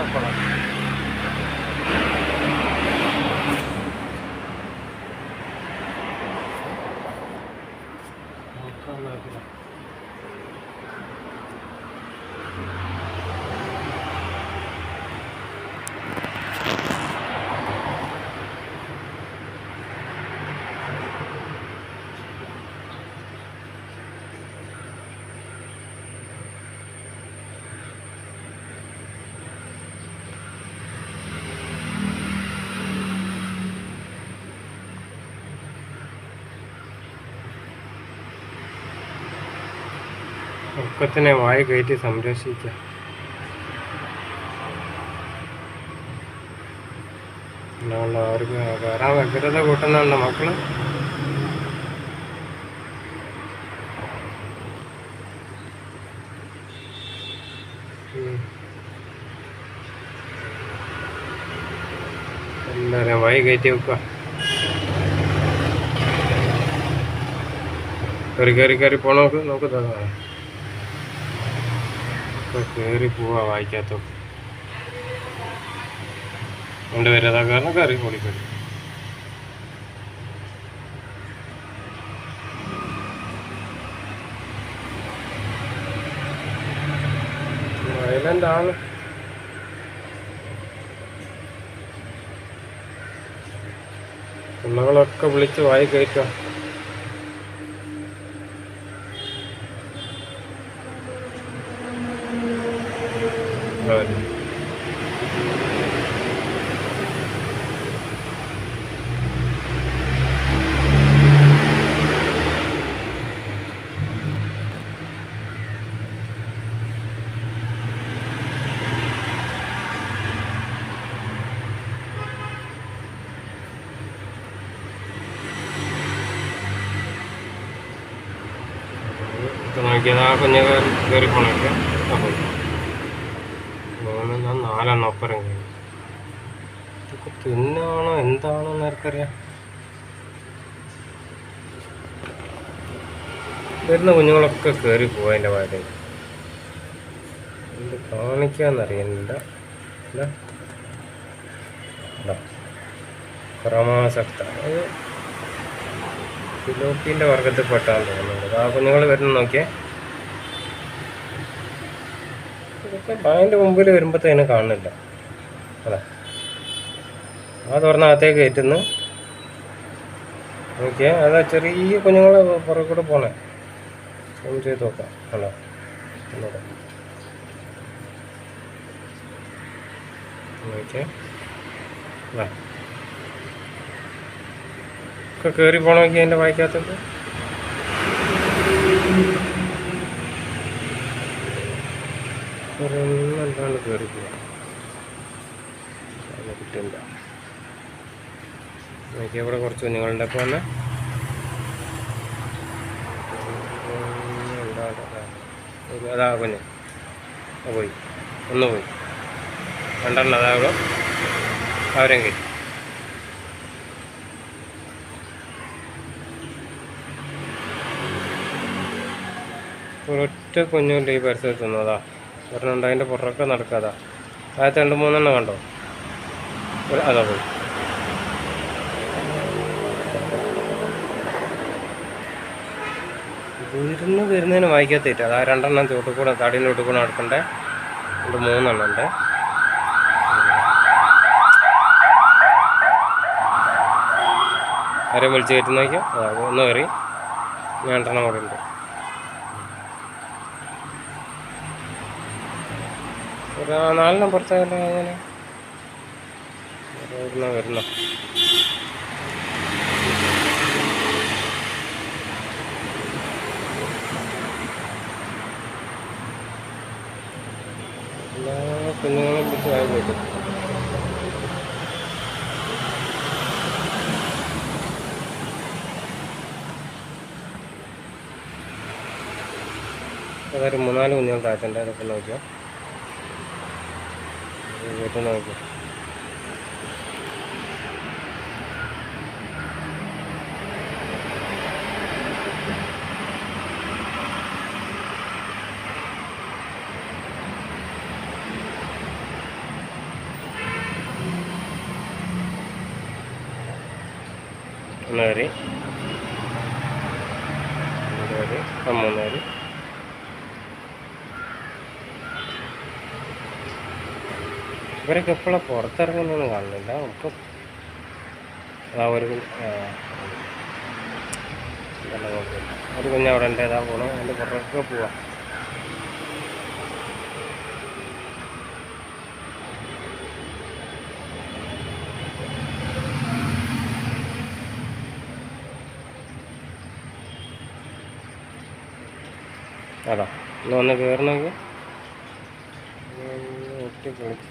たのかな。わかいけど。ഒക്കത്തിനെ വായി കയറ്റി സംരക്ഷിക്കുക അല്ലാണ്ട് അവർക്ക് കയറാൻ വ്യഗ്രത കൂട്ടുന്നുണ്ട് മക്കൾ. എല്ലാവരും വായി കയറ്റി വെക്കുക കയറി കയറി കയറി പോണ നോക്ക് നോക്ക് ദാ. ഒക്കെ കയറി പോവാ വായിക്കാത്ത രണ്ടുപേരും വരാതാ കാരണം കയറി ഓടിക്കറി വയലന്റ് ആണ്. പിള്ളകളൊക്കെ വിളിച്ച് വായി കയറ്റുക അതെ. ഇപ്പൊ നോക്കിയത് ആ കുഞ്ഞ് കയറി കയറി പോണൊക്കെ അപ്പോൾ മൂന്നെണ്ണം നാലെണ്ണം ഒപ്പരം കഴിഞ്ഞു. ഇതൊക്കെ തിന്നാണോ? എന്താണോ നേർക്കറിയാം വരുന്ന കുഞ്ഞുങ്ങളൊക്കെ കയറി പോവാ എന്റെ വായിൽ എന്ത് ഇതാ. ക്രമാസക്ത. ഫിലോപ്പീന്റെ വർഗത്തിൽ പെട്ടാന്ന് തോന്നുന്നുണ്ട്. ആ കുഞ്ഞുങ്ങൾ വരുന്ന നോക്കിയേ. ബാങ്കിന്റെ മുമ്പിൽ വരുമ്പോഴത്തേനും കാണുന്നില്ല. അതാ. ആ തുറന്ന അകത്തേക്ക് കയറ്റുന്നു. നോക്കിയേ അതാ ചെറിയ കുഞ്ഞുങ്ങളെ പുറകെ കൂടെ പോണേ. സൂം ചെയ്ത് നോക്കാം. അല്ല അതാ. ഒക്കെ കയറി പോകണമെങ്കിൽ അതിന്റെ വായിക്കാത്തത് ഒരെണ്ണല്ലാണ്ട് കയറി പോകുക അവിടെ കുറച്ച് കുഞ്ഞുങ്ങളുടെ അപ്പോൾ തന്നെ അതാ. കുഞ്ഞ്. പോയി. ഒന്ന് പോയി. രണ്ടെണ്ണം അതാകും അവരെയും കിട്ടി ഒരൊറ്റ കുഞ്ഞുണ്ട് ഈ പരിസരത്ത് നിന്നതാ ഒരെണ്ണം അതിന്റെ പുറമൊക്കെ നടക്കാതാ. ആദ്യത്തെ രണ്ട് മൂന്നെണ്ണം കണ്ടോ? അതാ പോയി. വീടിന് വരുന്നതിന് വായിക്കാത്തിട്ട് അതാ രണ്ടെണ്ണം ചോട്ട് കൂടെ തടീന്റെ ചോട്ടിൽ കൂടെ നടക്കണ്ടേ? രണ്ട് മൂന്നെണ്ണം ഉണ്ട്. ആരെയും വിളിച്ച് കയറ്റി നോക്കിയോ ആ ഒന്ന് കയറി. ഞാൻ രണ്ടെണ്ണം കൂടെ ഉണ്ട്. നാലെണ്ണം പുറത്തായാലും അങ്ങനെ വരുന്ന വരുന്ന. എല്ലാ പിടിച്ച് അതൊരു മൂന്നാൽ കുഞ്ഞുങ്ങൾ താഴ്ത്തണ്ട അതൊക്കെ வெட்டனாக இருக்கும் മൂന്നാറ് മൂന്നാറ് ആ മൂന്നാറ് ഇവരൊക്കെ എപ്പോഴാണ് പുറത്തിറങ്ങുന്നൊന്നും കാണുന്നില്ല. ഇപ്പം ആ ഒരു നല്ല കുഴപ്പമില്ല. ഒരു കുഞ്ഞ് അവിടെ ഉണ്ട് ഏതാ പോണോ. അതിന്റെ പുറത്തൊക്കെ പോവാം. അതാ. ഒന്ന് വന്ന് കയറണമെങ്കിൽ ഒറ്റ കളിച്ച